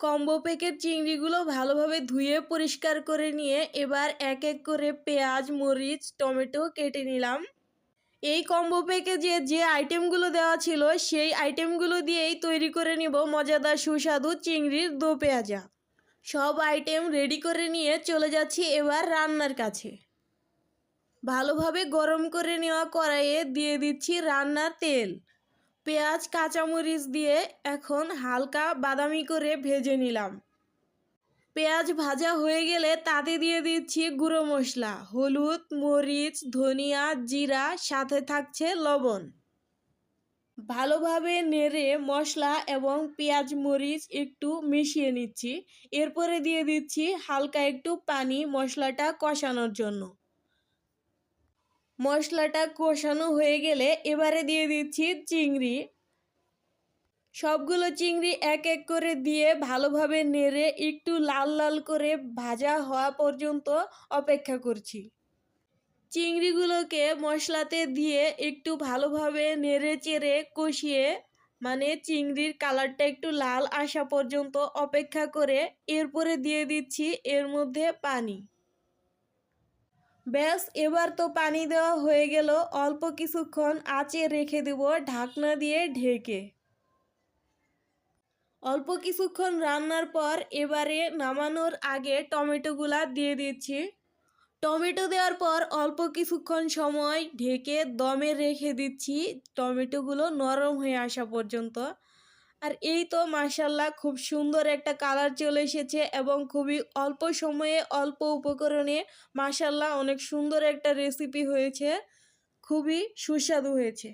Combo প্যাকের চিংড়িগুলো ভালোভাবে ধুয়ে পরিষ্কার করে নিয়ে এবার এক এক করে পেঁয়াজ, মরিচ, টমেটো কেটে নিলাম। এই কম্বো প্যাকেজে যে আইটেমগুলো দেওয়া ছিল, সেই আইটেমগুলো দিয়েই তৈরি করে নিব মজাদার সুস্বাদু চিংড়ির দো পেঁয়াজা। সব আইটেম রেডি করে নিয়ে চলে যাচ্ছি এবার রান্নার কাছে। ভালোভাবে গরম করে নেওয়া কড়াইয়ে দিয়ে দিচ্ছি রান্নার তেল। পেঁয়াজ, কাঁচামরিচ দিয়ে এখন হালকা বাদামি করে ভেজে নিলাম। পেঁয়াজ ভাজা হয়ে গেলে তাতে দিয়ে দিচ্ছি গুঁড়ো মশলা, হলুদ, মরিচ, ধনিয়া, জিরা, সাথে থাকছে লবণ। ভালোভাবে নেড়ে মশলা এবং পেঁয়াজ, মরিচ একটু মিশিয়ে নিচ্ছি। এরপরে দিয়ে দিচ্ছি হালকা একটু পানি মশলাটা কষানোর জন্য। মশলাটা কষানো হয়ে গেলে এবারে দিয়ে দিচ্ছি চিংড়ি। সবগুলো চিংড়ি এক এক করে দিয়ে ভালোভাবে নেড়ে একটু লাল লাল করে ভাজা হওয়া পর্যন্ত অপেক্ষা করছি। চিংড়িগুলোকে মশলাতে দিয়ে একটু ভালোভাবে নেড়ে চেড়ে কষিয়ে মানে চিংড়ির কালারটা একটু লাল আসা পর্যন্ত অপেক্ষা করে এরপরে দিয়ে দিচ্ছি এর মধ্যে পানি। ব্যাস এবার তো পানি দেওয়া হয়ে গেল। অল্প কিছুক্ষণ আঁচে রেখে দেব ঢাকনা দিয়ে ঢেকে। অল্প কিছুক্ষণ রান্নার পর এবারে নামানোর আগে টমেটোগুলা দিয়ে দিচ্ছি। টমেটো দেওয়ার পর অল্প কিছুক্ষণ সময় ঢেকে দমে রেখে দিচ্ছি। টমেটোগুলো নরম হয়ে আসা পর্যন্ত। আর এই তো মাসাল্লাহ খুব সুন্দর একটা কালার চলে এসেছে এবং খুবই অল্প সময়ে, অল্প উপকরণে মাসাল্লাহ অনেক সুন্দর একটা রেসিপি হয়েছে। খুবই সুস্বাদু হয়েছে।